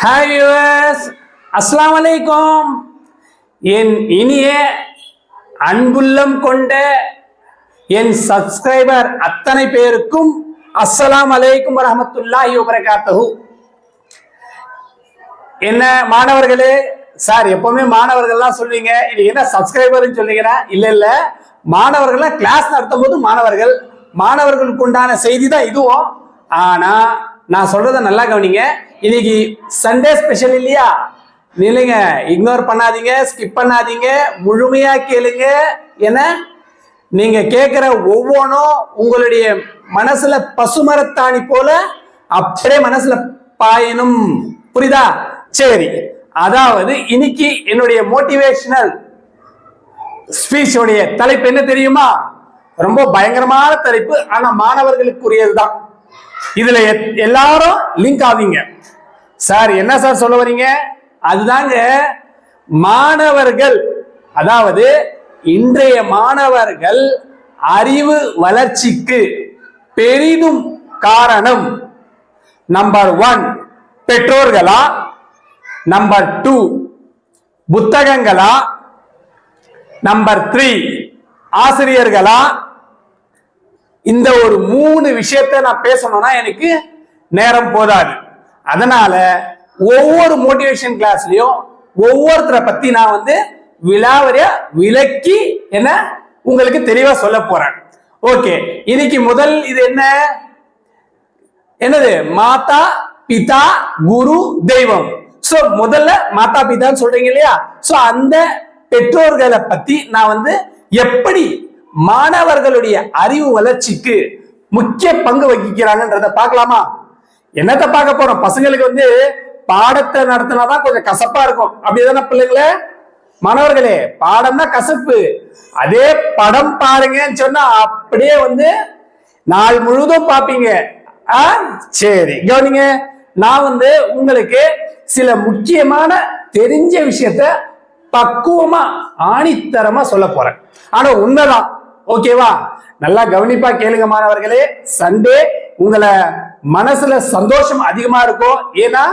Hi US அஸ்லாம் அலைக்கும் என் இனிய அன்புள்ளம் கொண்ட என் சப்ஸ்கிரைபர் அத்தனை பேருக்கும் அஸ்லாம் அலைக்கும் வரஹ்மத்துல்லாஹி வபரகாத்துஹு என்ன மாணவர்களே? சார் எப்பவுமே மாணவர்கள்லாம் சொல்லுவீங்க இது என்ன சப்ஸ்கிரைபர்னு சொல்லுவீங்கன்னா இல்ல இல்ல. மாணவர்கள்லாம் கிளாஸ் நடத்தும் போது மாணவர்கள் மாணவர்களுக்கு உண்டான செய்தி தான் இதுவும். ஆனா நான் சொல்றத நல்லா கவனிங்க. இன்னைக்கு சண்டே ஸ்பெஷல் இல்லையா? இல்லைங்க இக்னோர் பண்ணாதீங்க ஸ்கிப் பண்ணாதீங்க முழுமையா கேளுங்க. என்ன? நீங்க கேட்கிற ஒவ்வொன்றும் உங்களுடைய மனசுல பசுமரத்தாணி போல அப்படியே மனசுல பாயணும். புரியுதா? சரி. அதாவது இன்னைக்கு என்னுடைய மோட்டிவேஷனல் ஸ்பீச்சோடைய தலைப்பு என்ன தெரியுமா? ரொம்ப பயங்கரமான தலைப்பு ஆனா மாணவர்களுக்குரியதுதான். இதுல எத்- எல்லாரும் லிங்க் ஆவீங்க. சார் என்ன சார் சொல்ல வரீங்க அதுதாங்க மாணவர்கள் அதாவது இன்றைய மாணவர்கள் அறிவு வளர்ச்சிக்கு பெரிதும் காரணம் நம்பர் ஒன் பெற்றோர்களா? நம்பர் டூ புத்தகங்களா? நம்பர் த்ரீ ஆசிரியர்களா? இந்த ஒரு மூணு விஷயத்தை நான் பேசணும்னா எனக்கு நேரம் போதாது. அதனால ஒவ்வொரு மோட்டிவேஷன் கிளாஸ்லயும் ஒவ்வொருத்தரை பத்தி நான் வந்து விலாவரிய விளக்கி என்ன உங்களுக்கு தெளிவா சொல்ல போறேன். ஓகே இன்னைக்கு முதல் இது என்ன? என்னது? மாதா பிதா குரு தெய்வம். சோ முதல்ல மாதா பிதான்னு சொல்றீங்க இல்லையா? சோ அந்த பெற்றோர்களை பத்தி நான் வந்து எப்படி மாணவர்களுடைய அறிவு வளர்ச்சிக்கு முக்கிய பங்கு வகிக்கிறாங்கன்றத பார்க்கலாமா? என்னத்த பார்க்க போறோம்? பசங்களுக்கு வந்து பாடத்தை நடத்தினாதான் கொஞ்சம் கசப்பா இருக்கும். அப்படிதானே பிள்ளைங்களே? மாணவர்களே பாடம்னா கசப்பு. அதே படம் பாருங்கன்னு சொன்னா அப்படியே வந்து நாள் முழுதும் பார்ப்பீங்க. ஆ சரி கவனிங்க. நான் வந்து உங்களுக்கு சில முக்கியமான தெரிஞ்ச விஷயத்த பக்குவமா ஆணித்தரமா சொல்ல போறேன். ஆனா உண்மைதான். ஓகேவா? நல்லா கவனிப்பா கேளுங்க மாணவர்களே. சண்டே உங்களை மனசுல சந்தோஷம் அதிகமா இருக்கும் ஏன்னா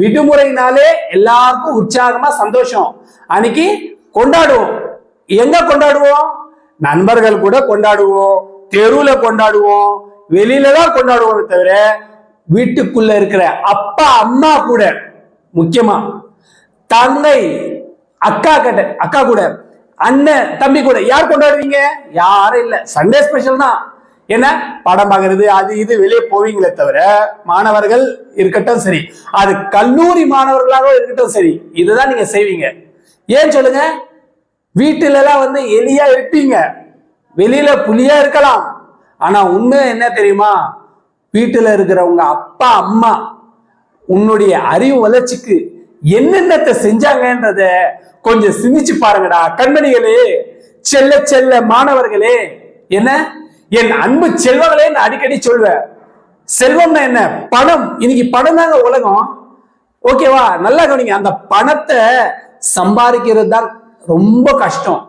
விடுமுறைனாலே எல்லாருக்கும் உற்சாகமா சந்தோஷம். அன்னைக்கு கொண்டாடுவோம். எங்க கொண்டாடுவோம்? நண்பர்கள் கூட கொண்டாடுவோம். தெருவுல கொண்டாடுவோம். வெளியில தான் கொண்டாடுவோம் தவிர வீட்டுக்குள்ள இருக்கிற அப்பா அம்மா கூட முக்கியமா தங்கை அக்கா கிட்ட அக்கா கூட அண்ணன் தம்பி கூட யார் கொண்டாடுவீங்க? யாரும் இல்லை. சண்டே ஸ்பெஷல் தான். என்ன? படம் பார்க்கறது அது இது வெளியே போவீங்களே தவிர மாணவர்கள் இருக்கட்டும் சரி. அது கல்லூரி மாணவர்களாக இருக்கட்டும் சரி இதுதான் நீங்க செய்வீங்க. ஏன் சொல்லுங்க? வீட்டுல எல்லாம் வந்து எலியா இருப்பீங்க. வெளியில புலியா இருக்கலாம். ஆனா உண்மை என்ன தெரியுமா? வீட்டுல இருக்கிறவங்க அப்பா அம்மா உன்னுடைய அறிவு வளர்ச்சிக்கு என்னென்னத்தை செஞ்சாங்கன்றத கொஞ்சம் சிந்திச்சு பாருங்கடா. கண்மணிகளே செல்ல செல்ல மாணவர்களே என்ன? என் அன்பு செல்வங்களே நான் அடிக்கடி சொல்வேன். செல்வம்னா என்ன? பணம். இன்னைக்கு பணம் தாங்க உலகம். ஓகேவா நல்லா கவனிங்க. அந்த பணத்தை சம்பாதிக்கிறது தான் ரொம்ப கஷ்டம்.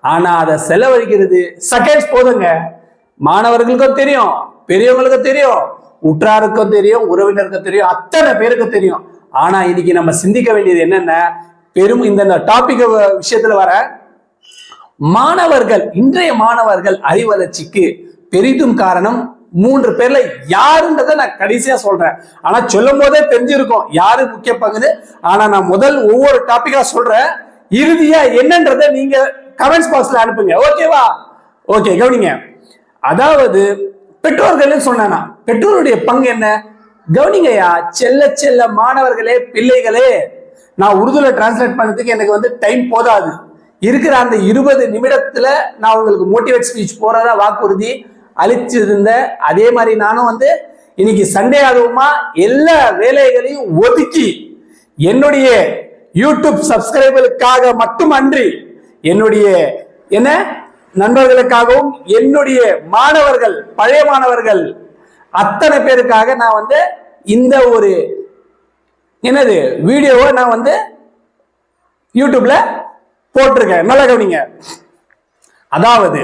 ஆனா அதை செலவழிக்கிறது செகண்ட்ஸ் போதுங்க. மாணவர்களுக்கும் தெரியும் பெரியவங்களுக்கும் தெரியும் உற்றாருக்கும் தெரியும் உறவினருக்கும் தெரியும் அத்தனை பேருக்கு தெரியும். ஆனா இன்னைக்கு நம்ம சிந்திக்க வேண்டியது என்னென்ன பெரும் இந்த டாபிக் விஷயத்துல வர மாணவர்கள் இன்றைய மாணவர்கள் அறிவளர்ச்சிக்கு பெரிதும் காரணம் மூன்று பேர்ல யாருன்றதை நான் கடைசியா சொல்றேன். ஆனா சொல்லும் போதே தெரிஞ்சிருக்கும் யாரு முக்கிய பங்குன்னு. ஆனா நான் முதல் ஒவ்வொரு டாபிக்கா சொல்றேன். இறுதியா என்னன்றதை நீங்க கமெண்ட்ஸ் பாக்ஸ்ல அனுப்புங்க. ஓகேவா ஓகே கவனிங்க. அதாவது பெற்றோர்கள் சொன்னா பெற்றோருடைய பங்கு என்ன? கவனிங்கய்யா செல்ல செல்ல மாணவர்களே பிள்ளைகளே நான் உருதுல டிரான்ஸ்லேட் பண்ணதுக்கு எனக்கு வந்து டைம் போதாது. இருக்கிற அந்த இருபது நிமிடத்துல நான் உங்களுக்கு மோட்டிவேட் ஸ்பீச் போறதா வாக்குறுதி அளிச்சிருந்த அதே மாதிரி நானும் வந்து இன்னைக்கு சண்டே ஆகுமா எல்லா வேலைகளையும் ஒதுக்கி என்னுடைய யூடியூப் சப்ஸ்கிரைபருக்காக மட்டுமன்றி என்னுடைய என்ன நண்பர்களுக்காகவும் என்னுடைய மாணவர்கள் பழைய மாணவர்கள் அத்தனை பேருக்காக நான் வந்து இந்த ஒரு என்னது வீடியோவை நான் வந்து யூடியூப்ல போட்டிருக்கேன். நல்லா கவனிங்க. அதாவது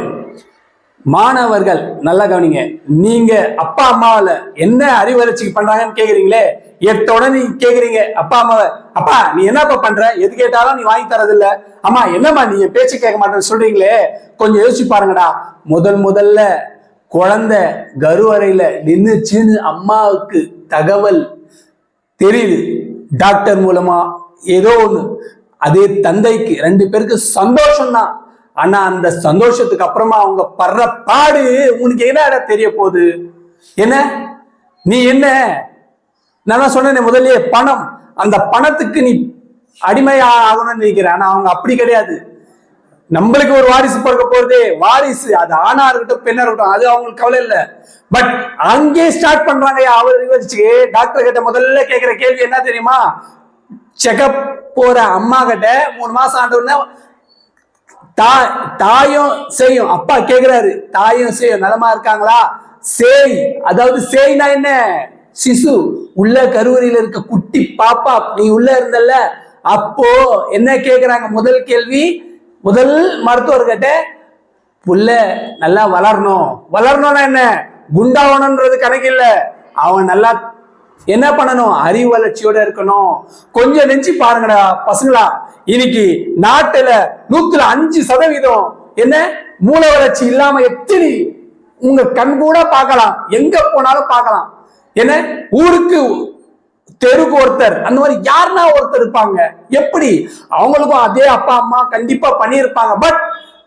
மாணவர்கள் நல்லா கவனிங்க. நீங்க அப்பா அம்மாவில என்ன அறிவளர்ச்சிக்கு பண்றாங்கன்னு கேக்குறீங்களே? எட்டோட நீங்க கேக்குறீங்க அப்பா அம்மாவை அப்பா நீ என்னப்பா பண்ற? எது கேட்டாலும் நீ வாங்கி தரதில்ல. அம்மா என்னம்மா நீங்க பேச்சு கேட்க மாட்டேன்னு சொல்றீங்களே? கொஞ்சம் யோசிச்சு பாருங்கடா. முதல் முதல்ல குழந்தை கருவறையில நின்னுச்சுன்னு அம்மாவுக்கு தகவல் தெரியுது. டாக்டர் மூலமா ஏதோ ஒண்ணு. அதே தந்தைக்கு ரெண்டு பேருக்கு சந்தோஷம் தான் ஆனா அந்த சந்தோஷத்துக்கு அப்புறமா அவங்க படுற பாடு உனக்கு என்னடா தெரிய போகுது? என்ன? நீ என்ன? நான் தான் சொன்னேன் முதலே பணம். அந்த பணத்துக்கு நீ அடிமையா ஆகணும்னு நினைக்கிறேன். ஆனா அவங்க அப்படி கிடையாது. நம்மளுக்கு ஒரு வாரிசு பிறக்க போறதே வாரிசு. அது ஆணா இருக்கட்டும் பெண்ணா இருக்கட்டும் அது அவங்களுக்கு கவலை இல்லை. பட் அங்கே ஸ்டார்ட் பண்றாங்க. அவர் யோசிச்சு டாக்டர் கிட்ட முதல்ல கேட்கிற கேள்வி என்ன தெரியுமா? செக்கப் போற அம்மா கிட்ட மூணு மாசம் ஆண்டவுடனே தா தாயும் செய்யும் அப்பா கேக்குறாரு தாயும் செய்யும் நலமா இருக்காங்களா? சேய். அதாவது சேய்னா என்ன? சிசு. உள்ள கருவறையில இருக்க குட்டி பாப்பா நீ உள்ள இருந்தல்ல? அப்போ என்ன கேக்குறாங்க? முதல் கேள்வி முதல் மருத்துவர்கிட்ட புள்ள நல்லா வளரணும். வளரணும்னா என்ன? குண்டாவணுன்றது கணக்கு இல்ல. அவன் நல்லா என்ன பண்ணணும்? அறிவு வளர்ச்சியோட இருக்கணும். கொஞ்சம் நெஞ்சு பாருங்கடா பசங்களா. இன்னைக்கு நாட்டுல நூத்துல அஞ்சு சதவீதம் என்ன? மூல வளர்ச்சி இல்லாம எத்தனை? உங்க கண் கூட பார்க்கலாம். எங்க போனாலும் பார்க்கலாம். என்ன? ஊருக்கு தெருக்கு ஒருத்தர். அந்த மாதிரி யாருன்னா ஒருத்தர் இருப்பாங்க. எப்படி? அவங்களுக்கும் அதே அப்பா அம்மா கண்டிப்பா பண்ணியிருப்பாங்க. பட்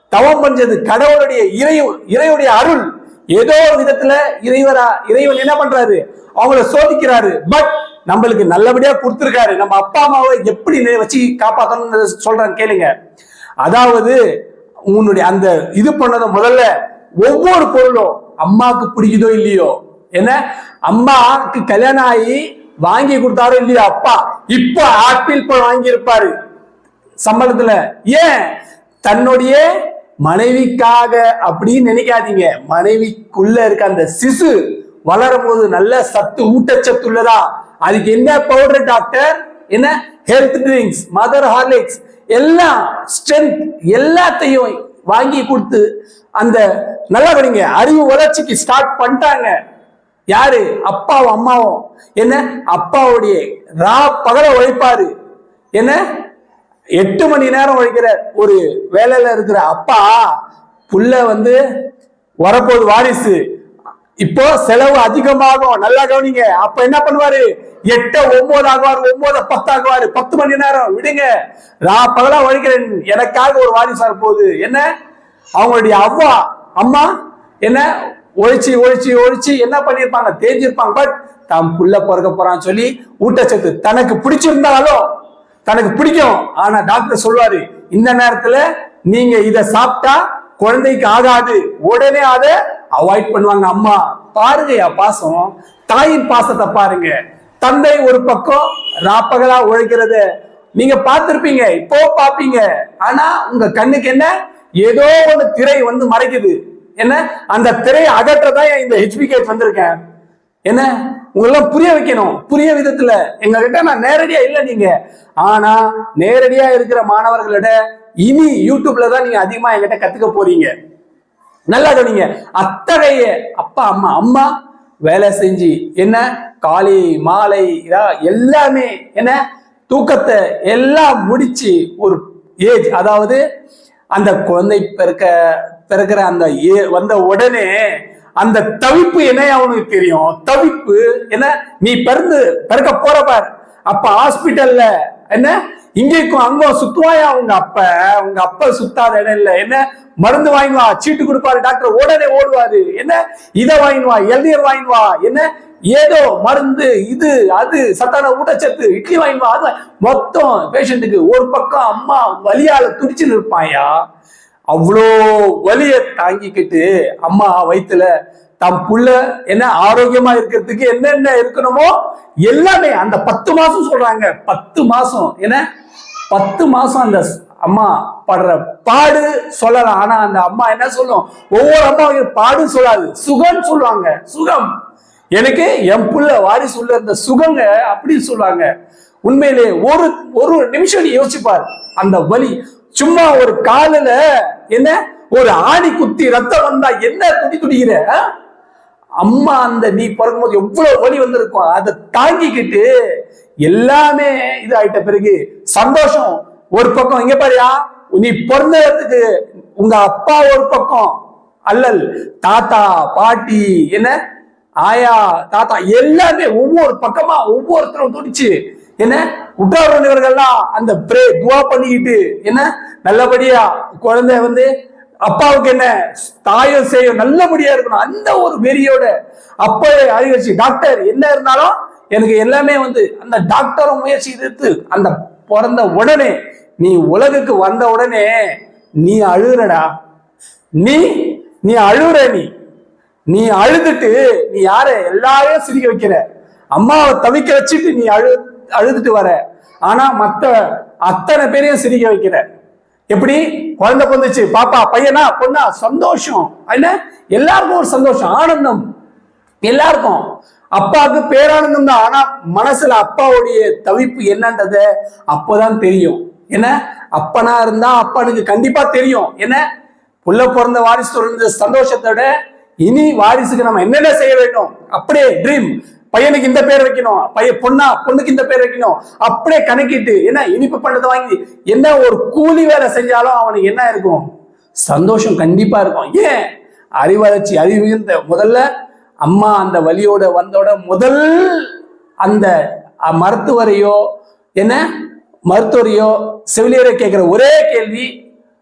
தவம் பஞ்சது கடவுளுடைய இறை இறையுடைய அருள். ஏதோ ஒரு விதத்துல இறைவரா இறைவன் என்ன பண்றாரு? அவங்கள சோதிக்கிறாரு. பட் நம்மளுக்கு நல்லபடியா கொடுத்துருக்காரு. நம்ம அப்பா அம்மாவை எப்படி வச்சு காப்பாற்றணும்னு சொல்றாங்க கேளுங்க. அதாவது உன்னுடைய அந்த இது பண்ணத முதல்ல ஒவ்வொரு பொருளும் அம்மாவுக்கு பிடிக்குதோ இல்லையோ? என்ன? அம்மாவுக்கு கல்யாணம் ஆகி வாங்கி கொடுத்தாரோ இல்லையோ அப்பா? இப்போ ஆப்பிள் பழம் வாங்கி இருப்பாரு சம்பளத்துல. ஏன்? தன்னுடைய மனைவிக்காக அப்படின்னு நினைக்காதீங்க. மனைவிக்குள்ள இருக்க அந்த சிசு வளரும் போது நல்ல சத்து ஊட்டச்சத்து உள்ளதா? அதுக்கு என்ன பவுடர் டாக்டர் என்ன? ஹெல்த் ட்ரிங்க்ஸ் மதர் ஹார்லிக்ஸ் எல்லாம் ஸ்ட்ரென்த் எல்லாத்தையும் வாங்கி கொடுத்து அந்த நல்லா படிங்க அறிவு வளர்ச்சிக்கு ஸ்டார்ட் பண்ணிட்டாங்க. யாரு? அப்பாவும் அம்மாவும். என்ன? அப்பாவுடைய ரா பகல உழைப்பாரு. என்ன? எட்டு மணி நேரம் உழைக்கிற ஒரு வேலையில இருக்கிற அப்பா புள்ள வந்து வரப்போகுது வாரிசு. இப்போ செலவு அதிகமாகும். நல்லா கவனிங்க. அப்ப என்ன பண்ணுவாரு? எட்ட ஒன்பது ஆகுவாரு ஒன்பது பத்து ஆகுவாரு. பத்து மணி நேரம். விடுங்க. நான் பகலா உழைக்கிறேன் எனக்காக ஒரு வாரிசார் போகுது. என்ன? அவங்களுடைய அவ்வா அம்மா என்ன? ஒழிச்சு ஒழிச்சு ஒழிச்சு என்ன பண்ணிருப்பாங்க தேஞ்சிருப்பாங்க. பட் தாம் புள்ள பிறக்க போறான்னு சொல்லி ஊட்டச்சத்து தனக்கு பிடிச்சிருந்தாலும் தனக்கு பிடிக்கும். ஆனா டாக்டர் சொல்வாரு இந்த நேரத்துல நீங்க இத சாப்பிட்டா குழந்தைக்கு ஆகாது. உடனே அதை அவாய்ட் பண்ணுவாங்க. அம்மா பாருங்கயா பாசம். தாயின் பாசத்தை பாருங்க. தந்தை ஒரு பக்கம் ராப்பகலா உழைக்கிறத. நீங்க பார்த்திருப்பீங்க இப்போ பாப்பீங்க ஆனா உங்க கண்ணுக்கு என்ன? ஏதோ ஒரு திரை வந்து மறைக்குது. என்ன? அந்த திரையை அகற்றதான் இந்த ஹெச்பிகேட் வந்திருக்கேன். என்ன? உங்களெல்லாம் புரிய வைக்கணும். புரிய விதத்துல. எங்க கிட்ட நான் நேரடியா இல்லை நீங்க. ஆனா நேரடியா இருக்கிற மாணவர்களிட இனி யூடியூப்ல தான் நீங்க அதிகமா என்கிட்ட கத்துக்க போறீங்க. நல்லா சொன்னீங்க அத்தகைய அப்பா அம்மா அம்மா வேலை செஞ்சு என்ன? காலை மாலை எல்லாமே என்ன? தூக்கத்தை எல்லாம் முடிச்சு ஒரு ஏஜ் அதாவது அந்த குழந்தை பிறக்க பிறக்கிற அந்த ஏ வந்த உடனே அந்த தவிப்பு என்ன அவனுக்கு தெரியும்? தவிப்பு என்ன? நீ பிறந்து பிறக்க போற பார். அப்ப ஹாஸ்பிட்டல்ல என்ன? இங்கேக்கும் அங்கும் சுத்துவாயா உங்க அப்ப? உங்க அப்பா சுத்தாத இடம் இல்ல. என்ன? மருந்து வாங்கிவா சீட்டு கொடுப்பாரு டாக்டர் உடனே ஓடுவாரு. என்ன? இதை வாங்கிவா வா வாங்கிவா என்ன? ஏதோ மருந்து இது அது சத்தான ஊட்டச்சத்து இட்லி வாங்கிவா அது மொத்தம் பேஷண்ட்டுக்கு ஒரு பக்கம் அம்மா வலியால துடிச்சு நிற்பாயா? அவ்வளோ வலியை தாங்கிக்கிட்டு அம்மா வயித்துல தம் புள்ள என்ன ஆரோக்கியமா இருக்கிறதுக்கு என்னென்ன இருக்கணுமோ எல்லாமே அந்த பத்து மாசம் சொல்றாங்க. பத்து மாசம் என்ன? பத்து மாசம் அந்த அம்மா படுற பாடு சொல்லலாம். ஆனா அந்த அம்மா என்ன சொல்லும்? ஒவ்வொரு அம்மாவும் பாடு சொல்லாது. சுகம் சொல்லுவாங்க. சுகம். எனக்கு என் புள்ள வாரிசு உள்ள இருந்த சுகங்க அப்படின்னு சொல்லுவாங்க. உண்மையிலே ஒரு ஒரு நிமிஷம் நீ யோசிப்பார். அந்த வலி. சும்மா ஒரு காலில் என்ன? ஒரு ஆணி குத்தி ரத்தம் வந்தா என்ன துடி துடிக்கிற? அம்மா அந்த நீ பிறக்கும்போது எவ்வளவு வலி வந்திருக்கும் அதை தாங்கிக்கிட்டு எல்லாமே இது ஆயிட்ட பிறகு சந்தோஷம். ஒரு பக்கம் இங்க பாரியா நீ பிறந்ததுக்கு உங்க அப்பா ஒரு பக்கம் அல்லல் தாத்தா பாட்டி என்ன? ஆயா தாத்தா எல்லாமே ஒவ்வொரு பக்கமா ஒவ்வொருத்தரும் துடிச்சு என்ன? உற்றார் அந்த பிரே துவா பண்ணிக்கிட்டு என்ன? நல்லபடியா குழந்தை வந்து அப்பாவுக்கு என்ன? தாயோ செய்யும் நல்லபடியா இருக்கணும். அந்த ஒரு வெறியோட அப்பவே அறிவிச்சு டாக்டர் என்ன இருந்தாலும் எனக்கு எல்லாமே வந்து அந்த டாக்டரும் முயற்சி எடுத்து அந்த பிறந்த உடனே நீ உலகுக்கு வந்த உடனே நீ அழுகுறடா. நீ நீ அழுகுற நீ. நீ அழுதுட்டு நீ யார எல்லாரையும் சிரிக்க வைக்கிற. அம்மாவை தவிக்க வச்சுட்டு நீ அழு அழுதுட்டு வர. ஆனா மத்த அத்தனை பேரையும் சிரிக்க வைக்கிற. எப்படி? குழந்தை பிறந்துச்சு. பாப்பா பையனா பொண்ணா? சந்தோஷம். என்ன? எல்லாருக்கும் ஒரு சந்தோஷம். ஆனந்தம். எல்லாருக்கும். அப்பாவுக்கு பேரானந்தம் தான். ஆனா மனசுல அப்பாவுடைய தவிப்பு என்னன்றத அப்போதான் தெரியும். என்ன? அப்பனா இருந்தா அப்பனுக்கு கண்டிப்பா தெரியும். என்ன? புள்ள பிறந்த வாரிசு இருந்த சந்தோஷத்தோட இனி வாரிசுக்கு நம்ம என்னென்ன செய்ய வேண்டும்? அப்படியே ட்ரீம் பையனுக்கு இந்த பேர் வைக்கணும். பையன் பொண்ணா பொண்ணுக்கு இந்த பேர் வைக்கணும். அப்படியே கணக்கிட்டு என்ன இனிப்பு பண்ணதை வாங்கி என்ன ஒரு கூலி வேலை செஞ்சாலும் அவனுக்கு என்ன இருக்கும்? சந்தோஷம் கண்டிப்பா இருக்கும். ஏன்? அறிவளர்ச்சி அறிவு முதல்ல அம்மா அந்த வழியோட வந்தோட முதல் அந்த மருத்துவரையோ என்ன மருத்துவரையோ செவிலியரோ கேட்கிற ஒரே கேள்வி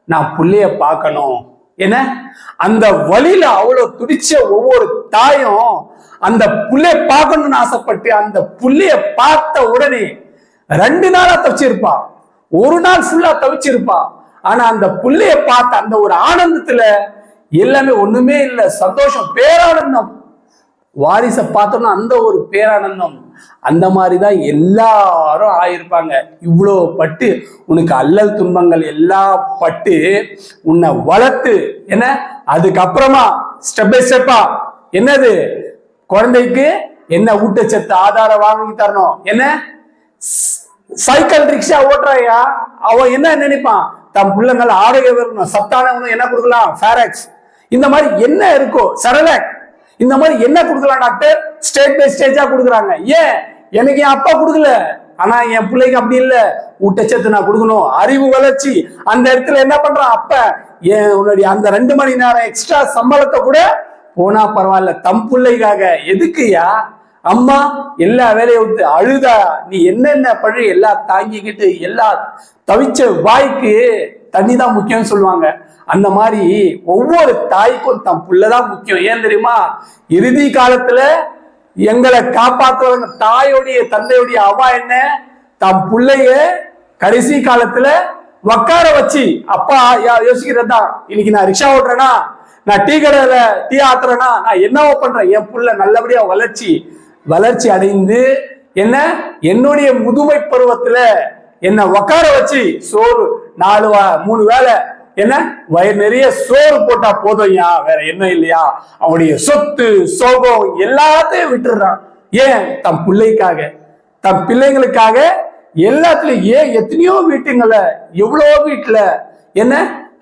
நான் புள்ளைய பார்க்கணும். என்ன? அந்த வழியில அவ்வளவு துடிச்ச ஒவ்வொரு தாயும் அந்த புள்ளைய பார்க்கணும்னு ஆசைப்பட்டு அந்த புள்ளைய பார்த்த உடனே ரெண்டு நாளா தவிச்சிருப்பா. ஒரு நாள் ஃபுல்லா தவிச்சிருப்பா. ஆனா அந்த புள்ளைய பார்த்த அந்த ஒரு ஆனந்தத்துல எல்லாமே ஒண்ணுமே இல்லை சந்தோஷம் பேரானந்தம். வாரிசை பார்த்தோம்னா அந்த ஒரு பேரானந்தம். அந்த மாதிரி தான் எல்லாரும் ஆயிருப்பாங்க. இவ்வளோ பட்டு உனக்கு அல்லல் துன்பங்கள் எல்லாம் பட்டு உன்னை வளர்த்து என்ன? அதுக்கப்புறமா ஸ்டெப் பை ஸ்டெப்பா என்னது? குழந்தைக்கு என்ன ஊட்டச்சத்து ஆதாரம் வாங்கி தரணும் என்ன? சைக்கிள் ரிக்ஷா ஓட்டுறாயா? அவன் என்ன நினைப்பான்? தன் பிள்ளைங்கள் ஆரோக்கியம் இருக்கணும் சத்தான உணவு என்ன கொடுக்கலாம்? ஃபேரக்ஸ் இந்த மாதிரி என்ன இருக்கோ சரலக் இந்த மாதிரி என்ன கொடுக்கலாம் டாக்டர்? ஸ்டேட் பை ஸ்டேஜா கொடுக்குறாங்க. ஏன்? எனக்கு என் அப்பா கொடுக்கல. ஆனா என் பிள்ளைக்கு அப்படி இல்ல. ஊட்டச்சத்து நான் கொடுக்கணும். அறிவு வளர்ச்சி. அந்த இடத்துல என்ன பண்றான் அப்ப? என் உன்னுடைய அந்த ரெண்டு மணி நேரம் எக்ஸ்ட்ரா சம்பளத்தை கூட போனா பரவாயில்ல. தம் பிள்ளைக்காக. எதுக்குயா அம்மா எல்லா வேலையை வந்து அழுதா நீ என்னென்ன பழி எல்லாம் தாங்கிக்கிட்டு எல்லா தவிச்ச வாய்க்கு தண்ணி தான் முக்கியம்னு சொல்லுவாங்க. அந்த மாதிரி ஒவ்வொரு தாய்க்கும் தம் புள்ளதான் முக்கியம். ஏன் தெரியுமா? இறுதி காலத்துல எங்களை காப்பாத்துறவங்க தாயோடைய தந்தையுடைய அவா என்ன? தம் பிள்ளைய கடைசி காலத்துல உக்கார வச்சு அப்பா யா- யோசிக்கிறதா இன்னைக்கு நான் ரிக்ஷா ஓட்டுறேனா? நான் டீ கடையில டீ ஆத்துறேனா? நான் என்னவோ பண்றேன். என் புள்ள நல்லபடியா வளர்ச்சி வளர்ச்சி அடைந்து என்ன? என்னுடைய முதுமை பருவத்துல என்ன உட்கார வச்சு சோறு நாலு வா- மூணு வேளை என்ன? வயிறு நிறைய சோறு போட்டா போதும்யா வேற என்ன இல்லையா? அவனுடைய சொத்து சோகம் எல்லாத்தையும் விட்டுடுறான். ஏன்? தம் பிள்ளைக்காக. தம் பிள்ளைங்களுக்காக எல்லாத்துலயும் ஏன் எத்தனையோ வீட்டுங்கள எவ்வளோ வீட்டுல என்ன?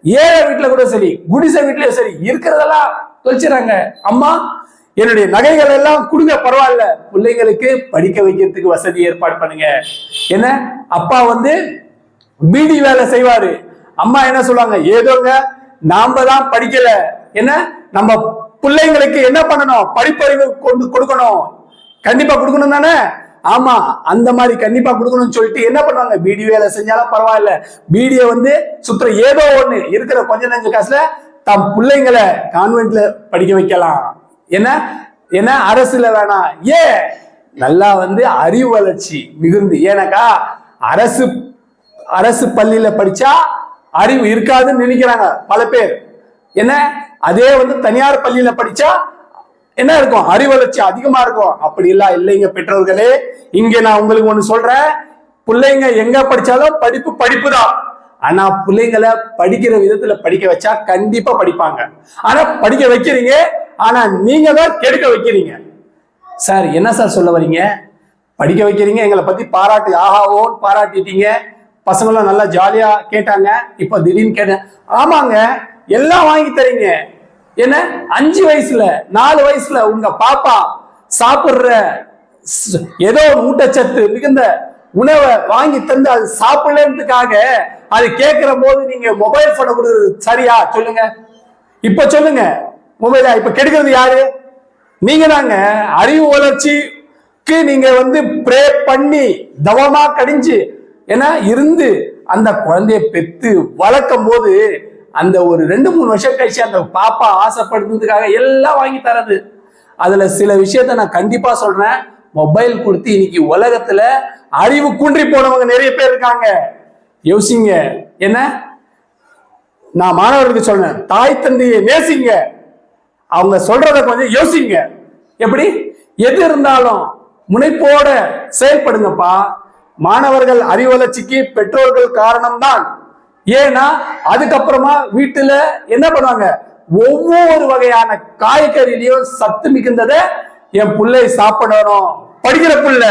ஏழை வீட்டுல கூட சரி குடிசை வீட்லயும் சரி இருக்கிறதெல்லாம் தொலைச்சிடறாங்க. அம்மா என்னுடைய நகைகள் எல்லாம் கொடுங்க பரவாயில்ல. பிள்ளைங்களுக்கு படிக்க வைக்கிறதுக்கு வசதி ஏற்பாடு பண்ணுங்க. என்ன? அப்பா வந்து பீடி வேலை செய்வாரு. அம்மா என்ன சொல்லுவாங்க? ஏதோங்க நாம தான் படிக்கல. என்ன? நம்ம பிள்ளைங்களுக்கு என்ன பண்ணணும்? படிப்பறிவு கொண்டு கொடுக்கணும். கண்டிப்பா கொடுக்கணும் தானே? ஆமா அந்த மாதிரி கண்டிப்பா கொடுக்கணும்னு சொல்லிட்டு என்ன பண்ணுவாங்க? பீடி வேலை செஞ்சாலும் பரவாயில்ல. பீடியை வந்து சுற்ற ஏதோ ஒண்ணு. இருக்கிற கொஞ்ச நெஞ்ச காசுல தம் பிள்ளைங்களை கான்வென்ட்ல படிக்க வைக்கலாம். என்ன? என்ன? அரசுல வேணாம். ஏ நல்லா வந்து அறிவு வளர்ச்சி மிகுந்து. ஏன்னாக்கா அரசு அரசு பள்ளியில படிச்சா அறிவு இருக்காதுன்னு நினைக்கிறாங்க பல பேர். என்ன? அதே வந்து தனியார் பள்ளியில படிச்சா என்ன இருக்கும்? அறிவளர்ச்சி அதிகமா இருக்கும். அப்படி இல்ல இல்லைங்க பெற்றோர்களே. இங்க நான் உங்களுக்கு ஒண்ணு சொல்றேன். பிள்ளைங்க எங்க படிச்சாலும் படிப்பு படிப்பு தான் ஆனா பிள்ளைங்களை படிக்கிற விதத்துல படிக்க வச்சா கண்டிப்பா படிப்பாங்க. ஆனா படிக்க வைக்கிறீங்க ஆனா நீங்க தான் கெடுக்க வைக்கிறீங்க. சார் என்ன சார் சொல்ல வரீங்க? படிக்க வைக்கிறீங்க எங்களை பத்தி பாராட்டு ஆஹாவோன்னு பாராட்டிட்டீங்க. பசங்களும் நல்லா ஜாலியா கேட்டாங்க. இப்போ திடீர்னு கேட்டேன் ஆமாங்க எல்லாம் வாங்கி தரீங்க. என்ன? அஞ்சு வயசுல நாலு வயசுல உங்க பாப்பா சாப்பிடுற ஏதோ ஊட்டச்சத்து மிகுந்த உணவை வாங்கி தந்து அது சாப்பிடலன்றதுக்காக அது கேட்கிற போது நீங்க மொபைல் போனை கொடுக்குறது சரியா? சொல்லுங்க. இப்ப சொல்லுங்க. மொபைலா இப்ப கெடுக்கிறது யாரு? நீங்க தாங்க அறிவு வளர்ச்சிக்கு நீங்க வந்து ப்ரே பண்ணி தவமா கடிஞ்சு ஏன்னா இருந்து அந்த குழந்தைய பெத்து வளர்க்கும் போது அந்த ஒரு ரெண்டு மூணு வருஷம் கழிச்சு அந்த பாப்பா ஆசைப்படுறதுக்காக எல்லாம் வாங்கி தரது. அதுல சில விஷயத்த நான் கண்டிப்பா சொல்றேன். மொபைல் கொடுத்து இன்னைக்கு உலகத்துல அறிவு குன்றி போனவங்க நிறைய பேர் இருக்காங்க. யோசிங்க. என்ன? நான் மாணவர்களுக்கு சொன்னேன் தாய் தந்தையை நேசிங்க. அவங்க சொல்றத கொஞ்சம் யோசிங்க. எப்படி? எது இருந்தாலும் முனைப்போட செயல்படுங்கப்பா. மாணவர்கள் அறிவளர்ச்சிக்கு பெற்றோர்கள் காரணம்தான். ஏன்னா அதுக்கப்புறமா வீட்டுல என்ன பண்ணுவாங்க? ஒவ்வொரு வகையான காய்கறிலையும் சத்து மிகுந்தத என் பிள்ளை சாப்பிடணும். படிக்கிற பிள்ளை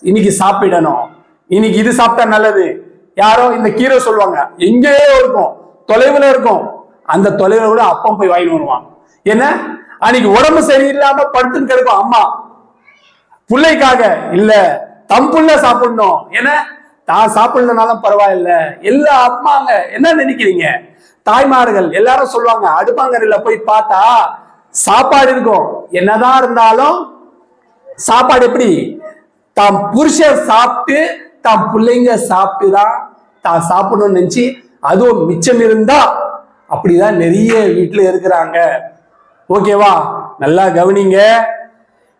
இன்னைக்கு சாப்பிடணும். இன்னைக்கு இது சாப்பிட்டா நல்லது. யாரோ இந்த கீரை சொல்லுவாங்க. எங்கேயோ இருக்கும். தொலைவுல இருக்கும். அந்த தொலைவில் கூட அப்பம் போய் வாங்கிட்டு வருவான். என்ன? அன்னைக்கு உடம்பு சரியில்லாம படுத்துன்னு கிடக்கும் அம்மா. பிள்ளைக்காக இல்ல தம் புள்ள சாப்பிடணும். என்ன? தான் சாப்பிடலனாலும் பரவாயில்ல. எல்லா அம்மாங்க என்ன நினைக்கிறீங்க? தாய்மார்கள் எல்லாரும் சொல்லுவாங்க அடுப்பாங்கரையில போய் பார்த்தா சாப்பாடு இருக்கும். என்னதான் இருந்தாலும் சாப்பாடு எப்படி? தாம் புருஷன் சாப்பிட்டு தாம் பிள்ளைங்க சாப்பிட்டு தான் தான் சாப்பிடணும்னு நினைச்சு அதுவும் மிச்சம் இருந்தா அப்படிதான் நிறைய வீட்டுல இருக்கிறாங்க. ஓகேவா? நல்லா கவனிங்க.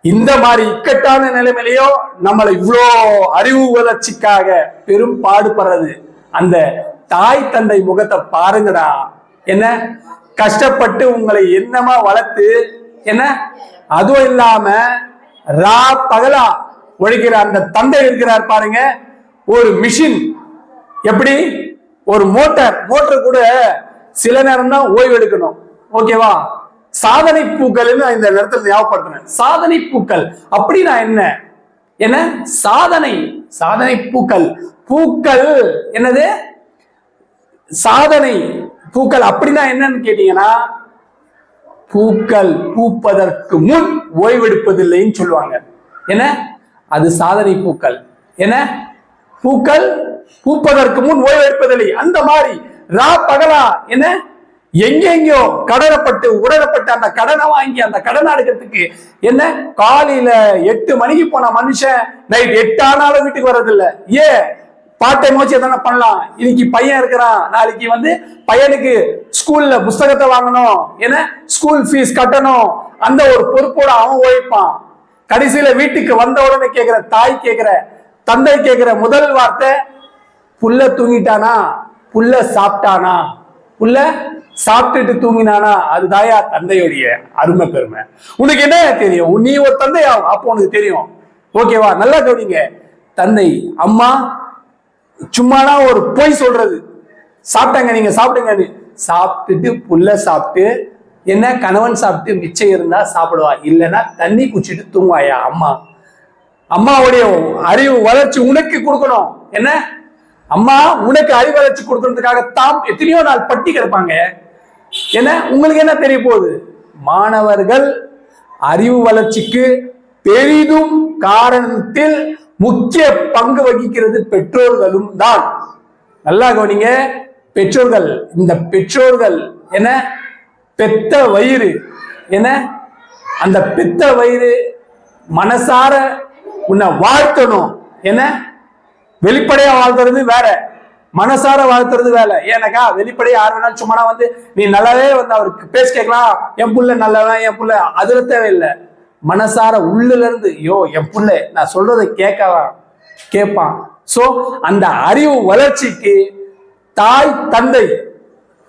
இந்த மாதிரி இக்கட்டான நிலைமையிலையோ நம்மளை இவ்வளோ அறிவு வளர்ச்சிக்காக பெரும் பாடுபடுறது. அந்த தாய் தந்தை முகத்தை பாருங்கடா. என்ன? கஷ்டப்பட்டு உங்களை என்னமா வளர்த்து என்ன? அதுவும் இல்லாம ரா பகலா உழைக்கிற அந்த தந்தை இருக்கிறார் பாருங்க. ஒரு மிஷின். எப்படி? ஒரு மோட்டார். மோட்டர் கூட சில நேரம் தான் ஓய்வு எடுக்கணும். ஓகேவா? சாதனை பூக்கள் இந்த நேரத்தில் ஞாபகப்படுத்தினேன் சாதனை பூக்கள் அப்படின்னா என்ன? என்ன? சாதனை. சாதனை பூக்கள். பூக்கள் என்னது? சாதனை. பூக்கள் அப்படின்னா என்னன்னு கேட்டீங்கன்னா பூக்கள் பூப்பதற்கு முன் ஓய்வெடுப்பதில்லைன்னு சொல்லுவாங்க. என்ன? அது சாதனை பூக்கள் என்ன? பூக்கள் பூப்பதற்கு முன் ஓய்வெடுப்பதில்லை. அந்த மாதிரி ரா பகலா என்ன? எங்கெங்கோ கடனப்பட்டு உடனப்பட்டு அந்த கடனை வாங்கி அந்த கடனை அடைக்கிறதுக்கு என்ன? காலையில எட்டு மணிக்கு போன மனுஷன் நைட் எட்டு ஆனாலும் வீட்டுக்கு வர்றதில்ல. ஏ பார்ட் டைம் வச்சு எதனா பண்ணலாம்? இன்னைக்கு பையன் இருக்கிறான். நாளைக்கு வந்து பையனுக்கு ஸ்கூல்ல புஸ்தகத்தை வாங்கணும். என்ன? ஸ்கூல் ஃபீஸ் கட்டணும். அந்த ஒரு பொறுப்போட அவன் உழைப்பான். கடைசியில வீட்டுக்கு வந்த உடனே கேக்குற தாய் கேக்குற தந்தை கேக்குற முதல் வார்த்தை புள்ள தூங்கிட்டானா? புள்ள சாப்பிட்டானா? புள்ள சாப்பிட்டுட்டு தூங்கினானா? அது தாயா தந்தையுடைய அருமை பெருமை. உனக்கு என்ன தெரியும்? நீ ஒரு தந்தை அப்போ உனக்கு தெரியும். ஓகேவா நல்லா கவனிங்க. தந்தை அம்மா சும்மானா ஒரு பொய் சொல்றது. சாப்பிட்டாங்க நீங்க சாப்பிடுங்க சாப்பிட்டுட்டு புல்ல சாப்பிட்டு என்ன கணவன் சாப்பிட்டு மிச்சம் இருந்தா சாப்பிடுவா. இல்லைன்னா தண்ணி குச்சிட்டு தூங்குவாயா? அம்மா. அம்மாவுடைய அறிவு வளர்ச்சி உனக்கு கொடுக்கணும். என்ன? அம்மா உனக்கு அறிவு வளர்ச்சி கொடுக்கறதுக்காக தாம் எத்தனையோ நாள் பட்டி கிடப்பாங்க. என்ன? உங்களுக்கு என்ன தெரிய போகுது? மாணவர்கள் அறிவு வளர்ச்சிக்கு பெரிதும் காரணத்தில் முக்கிய பங்கு வகிக்கிறது பெற்றோர்களும் தான். நல்லா கவனிங்க. பெற்றோர்கள் இந்த பெற்றோர்கள் என்ன? பெத்த வயிறு என்ன? அந்த பெத்த வயிறு மனசார உன்னை வாழ்த்தணும். என்ன? வெளிப்படையா வாழ்த்துறது வேற. மனசார வாழ்த்துறது வேலை ஏன்னாக்கா வெளிப்படையா யார் வேணாலும் சும்மா வந்து நீ நல்லாவே வந்து அவருக்கு பேச கேட்கலாம். என் புள்ள நல்லவன் என் புள்ள அதுல தேவையில்லை. மனசார உள்ளுல இருந்து யோ என் புள்ள நான் சொல்றதை கேட்கவா? கேட்பான். சோ அந்த அறிவு வளர்ச்சிக்கு தாய் தந்தை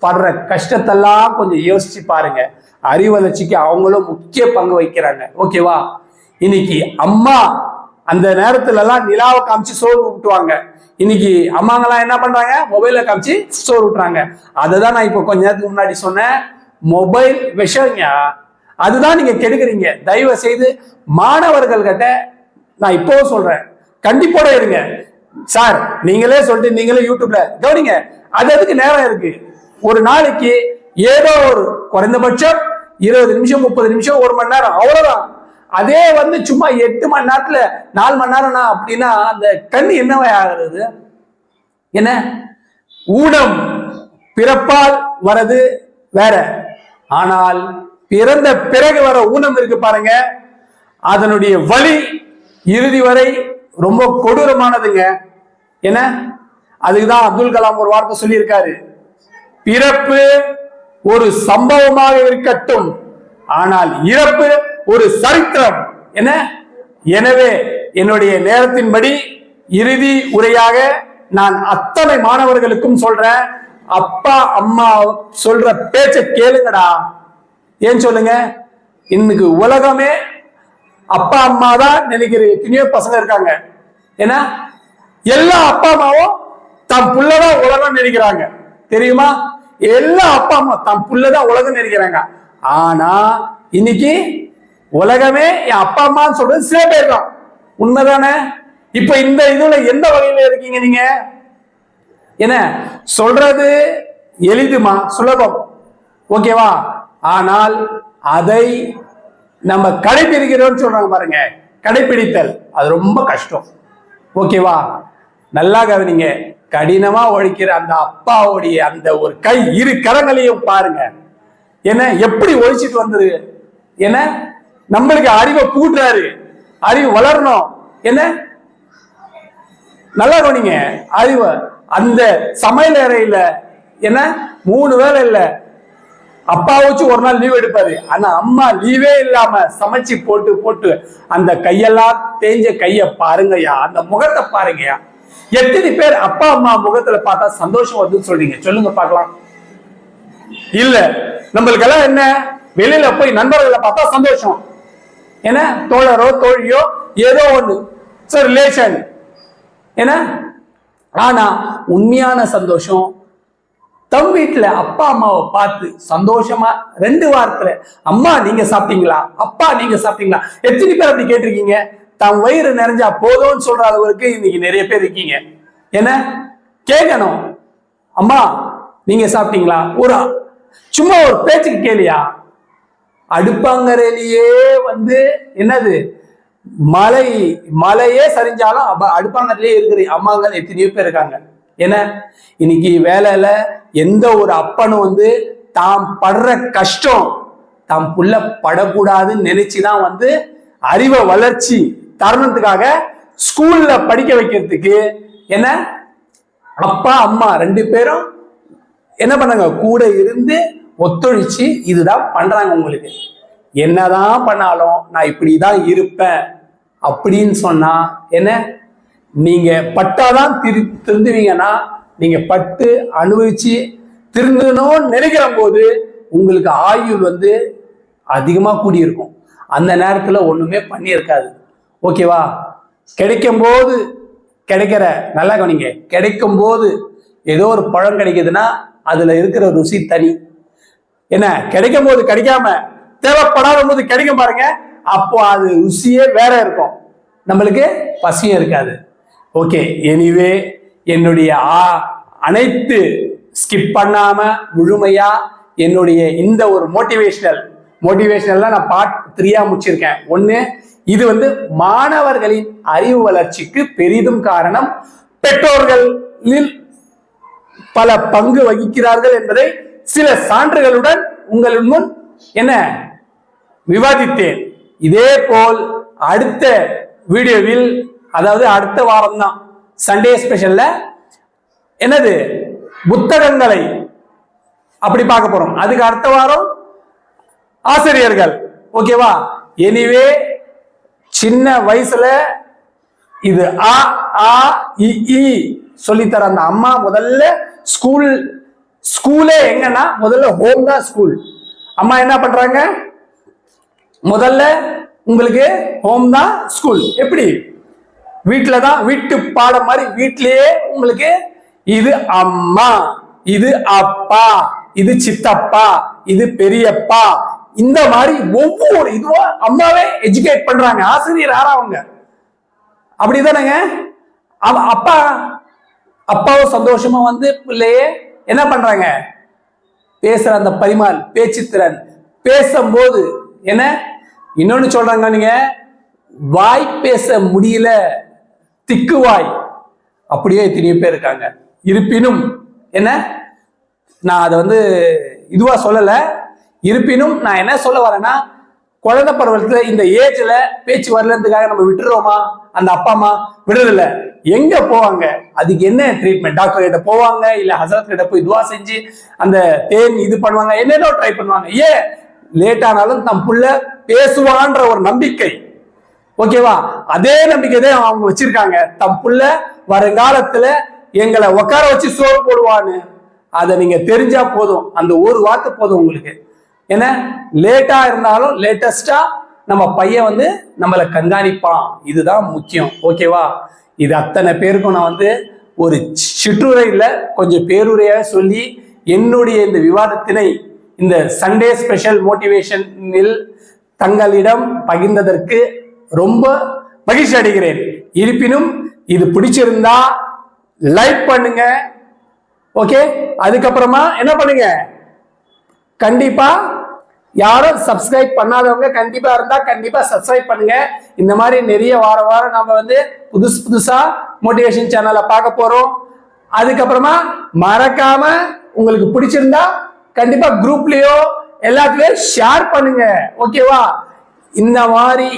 படுற கஷ்டத்தெல்லாம் கொஞ்சம் யோசிச்சு பாருங்க. அறிவு வளர்ச்சிக்கு அவங்களும் முக்கிய பங்கு வகிக்கிறாங்க. ஓகேவா இன்னைக்கு அம்மா அந்த நேரத்துல எல்லாம் நிலாவை காமிச்சு சோறு விட்டுவாங்க இன்னைக்கு அம்மாங்கெல்லாம் என்ன பண்றாங்க? மொபைல காமிச்சு சோறு விட்டுறாங்க அதை தான் நான் இப்போ கொஞ்ச நேரத்துக்கு முன்னாடி சொன்னேன். மொபைல் விஷயங்க அதுதான் நீங்க கெடுக்குறீங்க. தயவு செய்து மாணவர்கள் கிட்ட நான் இப்போ சொல்றேன். கண்டிப்போட இருங்க. சார் நீங்களே சொல்லிட்டு நீங்களே யூடியூப்ல கவனிங்க. அது அதுக்கு நேரம் இருக்கு? ஒரு நாளைக்கு ஏதோ ஒரு குறைந்தபட்சம் இருபது நிமிஷம் முப்பது நிமிஷம் ஒரு மணி நேரம். அவ்வளவுதான். அதே வந்து சும்மா எட்டு மணி நேரத்துல நாலு மணி நேரம்னா அப்படின்னா அந்த கண் என்னவை ஆகிறது என்ன? ஊனம் பிறப்பால் வரது வேற. ஆனால் பிறந்த பிறகு வர ஊனம் இருக்கு பாருங்க. அதனுடைய வழி இறுதி வரை ரொம்ப கொடூரமானதுங்க. என்ன? அதுக்குதான் அப்துல் கலாம் ஒரு வார்த்தை சொல்லியிருக்காரு. பிறப்பு ஒரு சம்பவமாக இருக்கட்டும். ஆனால் இறப்பு ஒரு சரித்திரம். என்ன? எனவே என்னுடைய நேரத்தின்படி இறுதி உரையாக நான் அத்தனை மாணவர்களுக்கும் சொல்றேன். அப்பா அம்மா சொல்ற பேச்ச கேளுங்கடா. ஏன் சொல்லுங்க? இன்னைக்கு உலகமே அப்பா அம்மா தான் நினைக்கிற எத்தனையோ பசங்க இருக்காங்க. ஏன்னா எல்லா அப்பா அம்மாவும் தம் புள்ளதான் உலகம் நினைக்கிறாங்க. தெரியுமா? எல்லா அப்பா அம்மா தம் புள்ளதான் உலகம் நினைக்கிறாங்க. ஆனா இன்னைக்கு உலகமே என் அப்பா அம்மான்னு சொல்றது சில பேர் தான் உண்மைதானே? இப்ப இந்த இதுல எந்த வகையில இருக்கீங்க நீங்க? என்ன? சொல்றது எளிதுமா? சுலபம். ஓகேவா? ஆனால் அதை நம்ம கடைபிடிக்கிறோம்னு சொல்றாங்க பாருங்க. கடைபிடித்தல். அது ரொம்ப கஷ்டம். ஓகேவா? நல்லா கவனிங்க. கடினமா உழைக்கிற அந்த அப்பாவுடைய அந்த ஒரு கை இரு கரங்களையும் பாருங்க. என்ன? எப்படி ஒழிச்சிட்டு வந்தது? என்ன? நம்மளுக்கு அறிவை பூட்டுறாரு அறிவு வளரணும். என்ன? நல்லா கவனிங்க அறிவு. அந்த சமையல் அறையில என்ன? மூணு வேலை இல்ல. அப்பா வச்சு ஒரு நாள் லீவ் எடுப்பாரு. ஆனா அம்மா லீவே இல்லாம சமைச்சு போட்டு போட்டு அந்த கையெல்லாம் தேஞ்ச கைய பாருங்கய்யா. அந்த முகத்தை பாருங்கய்யா. எத்தனை பேர் அப்பா அம்மா முகத்துல பார்த்தா சந்தோஷம் வருதுன்னு சொல்றீங்க? சொல்லுங்க பார்க்கலாம். இல்ல. நம்மளுக்கெல்லாம் என்ன? வெளியில போய் நண்பர்களை பார்த்தா சந்தோஷம். என்ன? தோழரோ தோழியோ? ஏதோ ஒண்ணு. ரிலேஷன் என்ன? ஆனா உண்மையான சந்தோஷம். தம் வீட்டுல அப்பா அம்மாவை பார்த்து சந்தோஷமா ரெண்டு வாரத்துல அம்மா நீங்க சாப்பிட்டீங்களா? அப்பா நீங்க சாப்பிட்டீங்களா? எத்தனை பேர் அப்படி கேட்டிருக்கீங்க? தம் வயிறு நிறைஞ்சா போதும்னு சொல்ற அளவுக்கு இன்னைக்கு நிறைய பேர் இருக்கீங்க. என்ன? கேட்கணும் அம்மா நீங்க சாப்பிட்டீங்களா? ஒரு சும்மா ஒரு பேச்சுக்கு கேளியா? அடுப்பாங்கரையிலேயே வந்து என்னது? மலை மலையே சரிஞ்சாலும் அடுப்பாங்கரையிலேயே இருக்கிற அம்மாங்கள் எத்தனையோ பேர் இருக்காங்க. ஏன்னா இன்னைக்கு வேலையில எந்த ஒரு அப்பனும் வந்து தாம் படுற கஷ்டம் தாம் புள்ள படக்கூடாதுன்னு நினைச்சுதான் வந்து அறிவை வளர்ச்சி தருணத்துக்காக ஸ்கூல்ல படிக்க வைக்கிறதுக்கு என்ன? அப்பா அம்மா ரெண்டு பேரும் என்ன பண்ணாங்க? கூட இருந்து ஒத்துழைச்சு இதுதான் பண்றாங்க உங்களுக்கு. என்னதான் பண்ணாலும் நான் இப்படிதான் இருப்பேன் அப்படின்னு சொன்னா என்ன? நீங்க பட்டாதான் திரு திருந்துவீங்கன்னா நீங்க பட்டு அனுபவிச்சு திருந்தணும்னு நினைக்கிற போது உங்களுக்கு ஆயுள் வந்து அதிகமா கூடியிருக்கும். அந்த நேரத்துல ஒண்ணுமே பண்ணியிருக்காது. ஓகேவா? கிடைக்கும் போது கிடைக்கிற நல்லா கவனிங்க கிடைக்கும் போது ஏதோ ஒரு பழம் கிடைக்குதுன்னா அதுல இருக்கிற ருசி தனி. என்ன கிடைக்கும் போது கிடைக்காம தேவைப்படாத போது கிடைக்கும் பாருங்க. அப்போ அது ருசியே வேற இருக்கும். நம்மளுக்கு பசியும் இருக்காது. ஓகே எனிவே என்னுடைய ஆ- அனைத்து ஸ்கிப் பண்ணாம முழுமையா என்னுடைய இந்த ஒரு மோட்டிவேஷனல் மோட்டிவேஷனல்லாம் நான் பார்ட் த்ரீயா முடிச்சிருக்கேன். ஒன்று இது வந்து மாணவர்களின் அறிவு வளர்ச்சிக்கு பெரிதும் காரணம் பெற்றோர்களில் பல பங்கு வகிக்கிறார்கள் என்பதை சில சான்றுகளுடன் உங்கள் முன் என்ன விவாதித்தேன். இதே போல் அடுத்த வீடியோவில் அதாவது அடுத்த வாரம் தான் சண்டே ஸ்பெஷல்ல என்னது? புத்தகங்களை அப்படி பார்க்க போறோம். அதுக்கு அடுத்த வாரம் ஆசிரியர்கள். ஓகேவா எனிவே சின்ன வயசுல இது ஆ ஆ இ சொல்லித்தர அந்த அம்மா முதல்ல ஸ்கூல் ஸ்கூலே எங்கன்னா முதல்ல ஹோம் தான் ஸ்கூல் அம்மா என்ன பண்றாங்க? முதல்ல உங்களுக்கு ஹோம் தான் ஸ்கூல் எப்படி? வீட்டில தான் வீட்டு பாடம் மாதிரி வீட்டிலேயே உங்களுக்கு இது அம்மா இது அப்பா இது சித்தப்பா இது பெரியப்பா. இந்த மாதிரி ஒவ்வொரு இதுவும் அம்மாவே எஜுகேட் பண்றாங்க. ஆசிரியர் யாரா அவங்க? அப்படிதானேங்க? அப்பா அப்பாவும் சந்தோஷமா வந்து பிள்ளையே என்ன பண்றாங்க? பேசுற அந்த பரிமாள் பேச்சுத்திறன். பேசும்போது என்ன? இன்னொன்னு சொல்றாங்க நீங்க வாய் பேச முடியல திக்குவாய். அப்படியே எத்தனையோ பேர் இருக்காங்க. இருப்பினும் என்ன? நான் அதை வந்து இதுவா சொல்லல. இருப்பினும் நான் என்ன சொல்ல வரேன்னா குழந்தை பருவத்துல இந்த ஏஜ்ல பேச்சு வரலன்றதுக்காக நம்ம விட்டுறோமா? அந்த அப்பா அம்மா விடுறதில்லை. எங்க போவாங்க? அதுக்கு என்ன ட்ரீட்மெண்ட் டாக்டர் கிட்ட போவாங்க? இல்ல ஹசரத் கிட்ட போய் துவா செஞ்சு அந்த தேன் இது பண்ணுவாங்க? என்னென்ன ட்ரை பண்ணுவாங்க. ஏன்? லேட் ஆனாலும் தம் புள்ள பேசுவான்ற ஒரு நம்பிக்கை. ஓகேவா அதே நம்பிக்கை தான் அவங்க வச்சிருக்காங்க. தம் புள்ள வருங்காலத்துல எங்களை உட்கார வச்சு சோறு போடுவான்னு. அதை நீங்க தெரிஞ்சா போதும். அந்த ஒரு வார்த்தை போதும் உங்களுக்கு. ஏன்னா லேட்டா இருந்தாலும் லேட்டஸ்டா நம்ம பையன் வந்து நம்மளை கண்காணிப்பான். இதுதான் முக்கியம். ஓகேவா இது அத்தனை பேருக்கும் நான் வந்து ஒரு சிற்றுரையில் கொஞ்சம் பேருரையாக சொல்லி என்னுடைய இந்த விவாதத்தினை இந்த சண்டே ஸ்பெஷல் மோட்டிவேஷனில் தங்களிடம் பகிர்ந்ததற்கு ரொம்ப மகிழ்ச்சி அடைகிறேன். இருப்பினும் இது பிடிச்சிருந்தா லைக் பண்ணுங்க. ஓகே அதுக்கப்புறமா என்ன பண்ணுங்க? கண்டிப்பா யாரும் சப்ஸ்கிரைப் பண்ணாதவங்க கண்டிப்பா இருந்தா கண்டிப்பா சப்ஸ்கிரைப் பண்ணுங்க. இந்த மாதிரி நிறைய வார வாரம் நம்ம வந்து புதுசு புதுசா மோட்டிவேஷன் சேனலை பார்க்க போறோம். அதுக்கப்புறமா மறக்காம உங்களுக்கு பிடிச்சிருந்தா கண்டிப்பா குரூப்லயோ எல்லாத்துலயும் ஷேர் பண்ணுங்க. ஓகேவா இந்த மாதிரி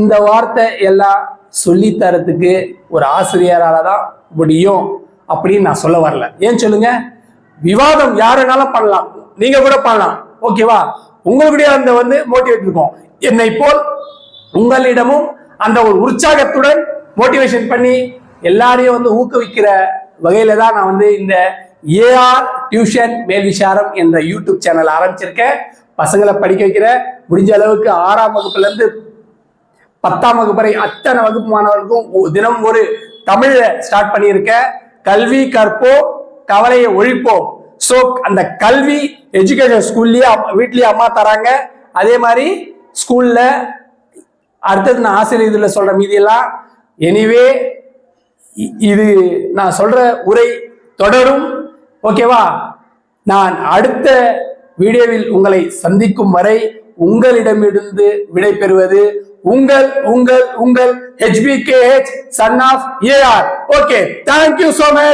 இந்த வார்த்தை எல்லாம் சொல்லி தரத்துக்கு ஒரு ஆசிரியரால தான் முடியும் அப்படின்னு நான் சொல்ல வரல. ஏன் சொல்லுங்க? விவாதம் யாருனாலும் பண்ணலாம். நீங்க கூட பண்ணலாம். ஓகேவா உங்களுடைய அந்த வந்து மோட்டிவேட் இருக்கும். என்னை போல் உங்களிடமும் அந்த ஒரு உற்சாகத்துடன் மோட்டிவேஷன் பண்ணி எல்லாரையும் வந்து ஊக்குவிக்கிற வகையில தான் நான் வந்து இந்த ஏஆர் டியூஷன் மேல்விசாரம் என்ற யூடியூப் சேனல் ஆரம்பிச்சிருக்கேன். பசங்களை படிக்க வைக்கிற முடிஞ்ச அளவுக்கு ஆறாம் வகுப்புல இருந்து பத்தாம் வகுப்பு வரை அத்தனை வகுப்பு மாணவர்களுக்கும் தினம் ஒரு தமிழ ஸ்டார்ட் பண்ணியிருக்கேன். கல்வி கற்போம் கவலையை ஒழிப்போம். ஸோ அந்த கல்வி எஜுகேஷன் ஸ்கூல்லேயே வீட்லேயே அம்மா தராங்க. அதே மாதிரி ஸ்கூலில் அடுத்தது நான் ஆசிரியர் இதில் சொல்கிற மீதியெல்லாம் எனிவே இது நான் சொல்கிற உரை தொடரும். ஓகேவா நான் அடுத்த வீடியோவில் உங்களை சந்திக்கும் வரை உங்களிடமிருந்து விடைபெறுவது உங்கள் உங்கள் உங்கள் HPKH son of AR okay thank you so much